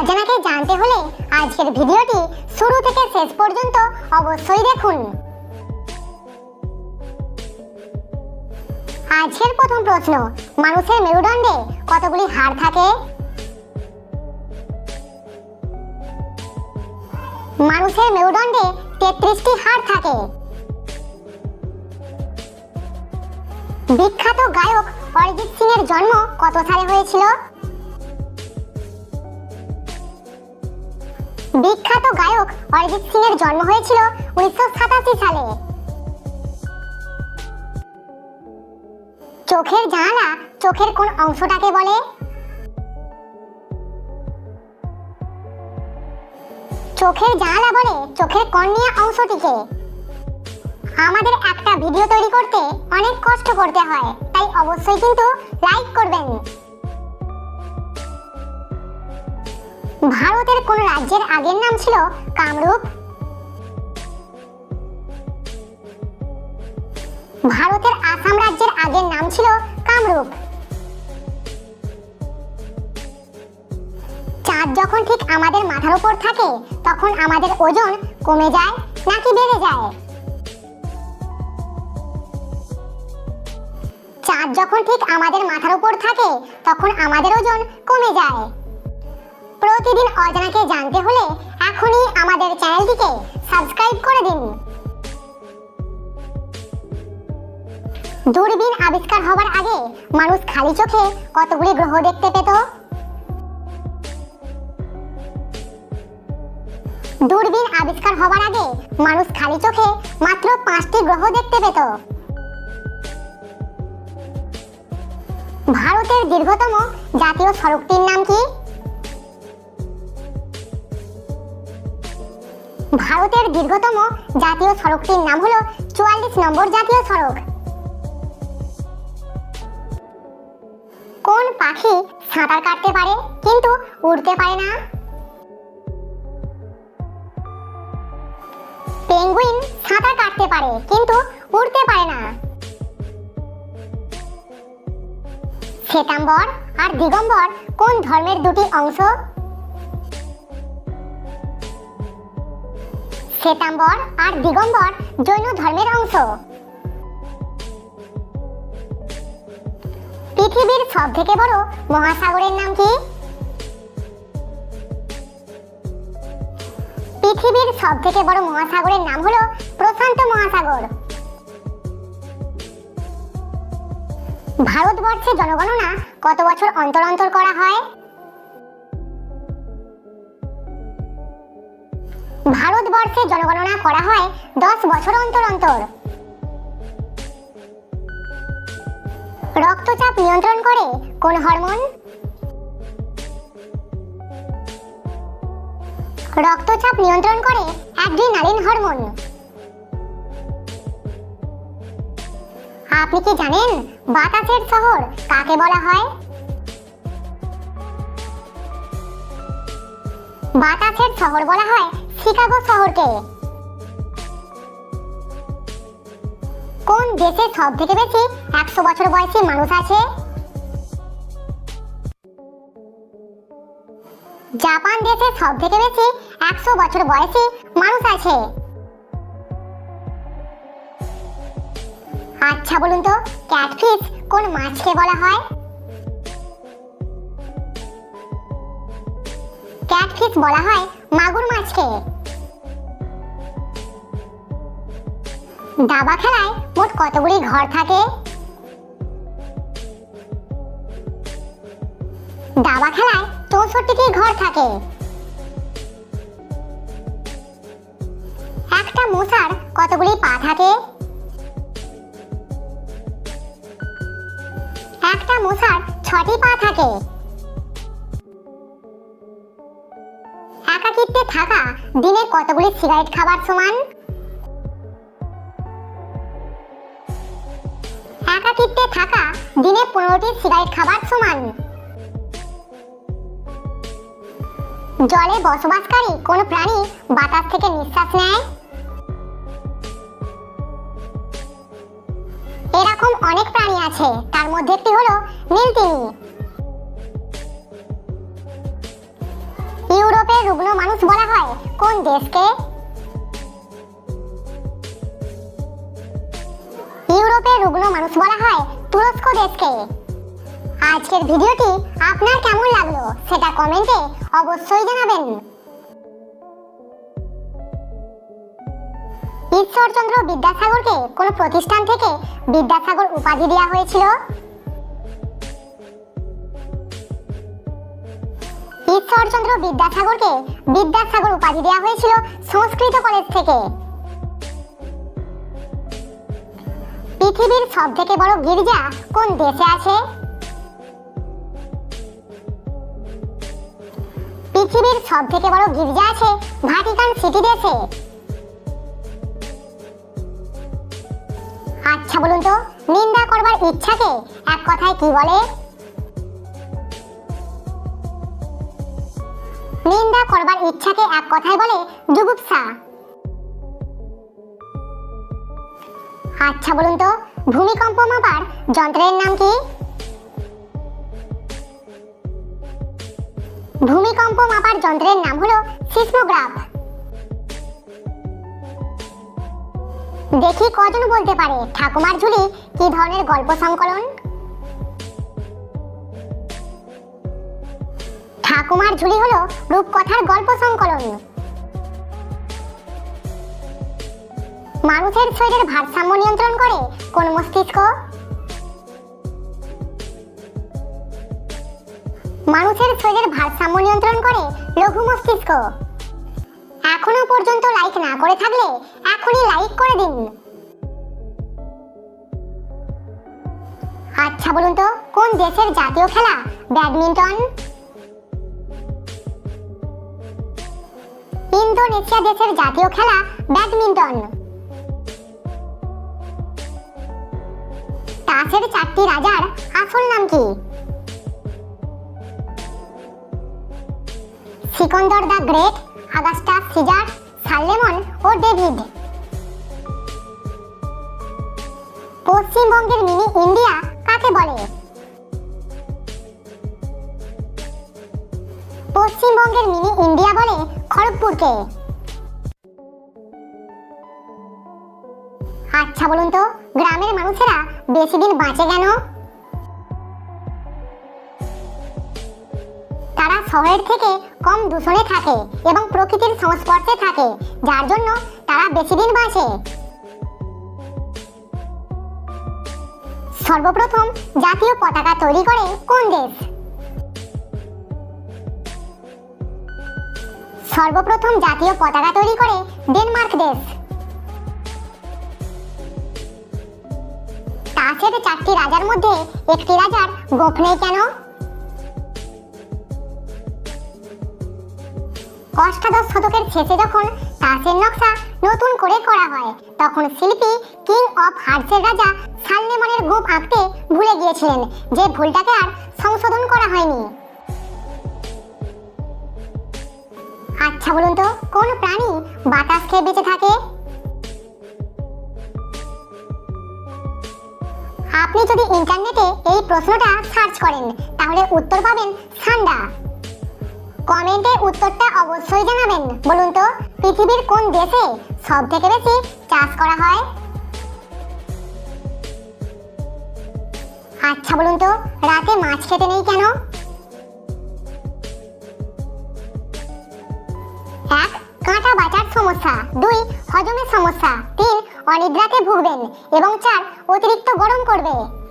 অজানাকে জানতে হলে আজকের ভিডিওটি শুরু থেকে শেষ পর্যন্ত অবশ্যই দেখুন। আজকের প্রথম প্রশ্ন, মানুষের মেরুদণ্ডে কতগুলি হাড় থাকে? মানুষের মেরুদণ্ডে তেত্রিশটি হাড় থাকে। বিখ্যাত গায়ক অরিজিৎ সিং এর জন্ম কত সালে হয়েছিল? বিখ্যাত গায়ক অরিজিৎ সিং এর জন্ম হয়েছিল উনিশশো সাতাশি সালে। চোখের জানালা চোখের কোন অংশটাকে বলে? চোখের জানালা বলে চোখের কর্নিয়া অংশটিকে। আমাদের একটা ভিডিও তৈরি করতে অনেক কষ্ট করতে হয়, তাই অবশ্যই কিন্তু লাইক করবেন। ভারতের কোন রাজ্যের আগের নাম ছিল কামরূপ। ভারতের আসাম রাজ্যের আগের নাম ছিল কামরূপ। চাঁদ যখন ঠিক আমাদের মাথার উপর থাকে, তখন আমাদের ওজন কমে যায় নাকি বেড়ে যায়? চাঁদ যখন ঠিক আমাদের মাথার উপর থাকে, তখন আমাদের ওজন কমে যায়। প্রতিদিন অজানাকে জানতে হলে এখনই আমাদের চ্যানেলটিকে সাবস্ক্রাইব করে দিন। দূরবীন আবিষ্কার হবার আগে মানুষ খালি চোখে কতগুলি গ্রহ দেখতে পেত? দূরবীন আবিষ্কার হবার আগে মানুষ খালি চোখে মাত্র পাঁচটি গ্রহ দেখতে পেত। ভারতের দীর্ঘতম জাতীয় সড়কটির নাম কি? ভারতের দীর্ঘতম জাতীয় সড়কটির নাম হলো চুয়াল্লিশ নম্বর জাতীয় সড়ক। কোন পাখি সাঁতার কাটতে পারে কিন্তু উড়তে পারে না? পেঙ্গুইন সাঁতার কাটতে পারে কিন্তু উড়তে পারে না। শ্বেতাম্বর আর দিগম্বর কোন ধর্মের দুটি অংশ? শ্বেতাম্বর আর দিগম্বর জৈন ধর্মের অংশ। পৃথিবীর সব থেকে বড় মহাসাগরের নাম কি? পৃথিবীর সব থেকে বড় মহাসাগরের নাম হলো প্রশান্ত মহাসাগর। ভারতবর্ষে জনগণনা কত বছর অন্তর অন্তর করা হয়? ভারতবর্ষে জনগণনা করা হয় দশ বছর অন্তর অন্তর। রক্তচাপ নিয়ন্ত্রণ করে কোন হরমোন? রক্তচাপ নিয়ন্ত্রণ করে অ্যাড্রিনালিন হরমোন। আপনি কি জানেন বাতাসের শহর কাকে বলা হয়? বাতাসের শহর বলা হয় শিকাগো শহরকে। কোন দেশে সব থেকে বেশি একশো বছর বয়সী মানুষ আছে? জাপান দেশে সব থেকে বেশি একশো বছর বয়সী মানুষ আছে। আচ্ছা বলুন তো, ক্যাটফিশ কোন মাছকে বলা হয়? ক্যাটফিশ বলা হয় মাগুর মাছকে। দাবা খেলায় মোট কতগুলি ঘর থাকে? দাবা খেলায় চৌষট্টিটি ঘর থাকে। একটা মশার কতগুলি পা থাকে? একটা মশার ছটি পা থাকে। একাকিত্বে থাকা দিনে কতগুলি সিগারেট খাবার সমান? একাকিত্বে থাকা দিনে পনেরোটি সিগারেট খাবার সমান। জলে বসবাসকারী কোন প্রাণী বাতাস থেকে নিঃশ্বাস নেয়? এরকম অনেক প্রাণী আছে। তার মধ্যে একটি হলো নীলতিমি। ইউরোপের রুগ্ন মানুষ বলা হয়, কোন দেশকে? ইউরোপের রুগ্ন মানুষ বলা হয়, তুরস্ক দেশকে। আজকের ভিডিওটি আপনার কেমন লাগল সেটা কমেন্টে অবশ্যই জানাবেন। ঈশ্বরচন্দ্র বিদ্যাসাগরকে কোন প্রতিষ্ঠান থেকে বিদ্যাসাগর উপাধি দেওয়া হয়েছিল? ঈশ্বরচন্দ্র বিদ্যাসাগরকে বিদ্যাসাগর উপাধি দেওয়া হয়েছিল সংস্কৃত কলেজ থেকে। পৃথিবীর সব থেকে বড় গির্জা কোন দেশে আছে? পৃথিবীর সব থেকে বড় গির্জা আছে ভাটিকান সিটি দেশে। আচ্ছা বলুন তো, নিন্দা করবার ইচ্ছাকে এক কথায় কি বলে? নিন্দা করবার ইচ্ছাকে এক কথায় বলে জুগুপ্সা। আচ্ছা বলুন তো, ভূমিকম্প মাপার যন্ত্রের নাম কি? ভূমিকম্প মাপার যন্ত্রের নাম হলো সিসমোগ্রাফ। দেখি কজন বলতে পারে। ঠাকুমার ঝুলি কি ধরনের গল্প সংকলন? ঠাকুমার ঝুলি হলো রূপকথার গল্প সংকলন। মানুষের শরীরের ভারসাম্য নিয়ন্ত্রণ করে কোন মস্তিষ্ক? মানুষের শরীরের ভারসাম্য নিয়ন্ত্রণ করে লঘু মস্তিষ্ক। এখনও পর্যন্ত লাইক না করে থাকলে এখনই লাইক করে দিন। আচ্ছা বলুন তো, কোন দেশের জাতীয় খেলা? ব্যাডমিন্টন? ইন্দোনেশিয়া দেশের জাতীয় খেলা ব্যাডমিন্টন। তাসের চারটি রাজার আসল নাম কি? Sikandar the Great, Augustus Caesar, Solomon O David. পশ্চিমবঙ্গের মিনি ইন্ডিয়া কাকে বলে? পশ্চিমবঙ্গের মিনি ইন্ডিয়া বলে খড়গপুরকে। আচ্ছা বলুন তো, গ্রামের মানুষেরা বেশি দিন বাঁচে কেন? তারা শহরের থেকে কম দূষণে থাকে এবং প্রকৃতির সংস্পর্শে থাকে, যার জন্য তারা বেশি দিন বাঁচে। সর্বপ্রথম জাতীয় পতাকা তৈরি করে কোন দেশ? সর্বপ্রথম জাতীয় পতাকা তৈরি করে ডেনমার্ক দেশ। তাসের চারটি রাজার মধ্যে একটি রাজার গোপ নেই কেন? অষ্টাদশ শতকের শেষে যখন তাসের নকশা নতুন করে করা হয়। তখন শিল্পী কিং অফ হার্টসের রাজা সালনেমনের গোপ আঁকতে ভুলে গিয়েছিলেন, যে ভুলটাকে আর সংশোধন করা হয়নি। আচ্ছা বলুন তো, কোন প্রাণী বাতাস খেয়ে বেঁচে থাকে? আপনি যদি ইন্টারনেটে এই প্রশ্নটা সার্চ করেন, তাহলে উত্তর পাবেন সান্ডা। কমেন্টে উত্তরটা অবশ্যই জানাবেন, বলুন তো, পৃথিবীর কোন দেশে সব থেকে বেশি চাষ করা হয়। আচ্ছা বলুন তো, রাতে মাছ খেতে নেই কেন? এক, কাঁটা বাঁচার সমস্যা। দুই, হজমের সমস্যা। তিন, অনিদ্রাতে ভুগবেন। এবং চার, অতিরিক্ত গরম করবে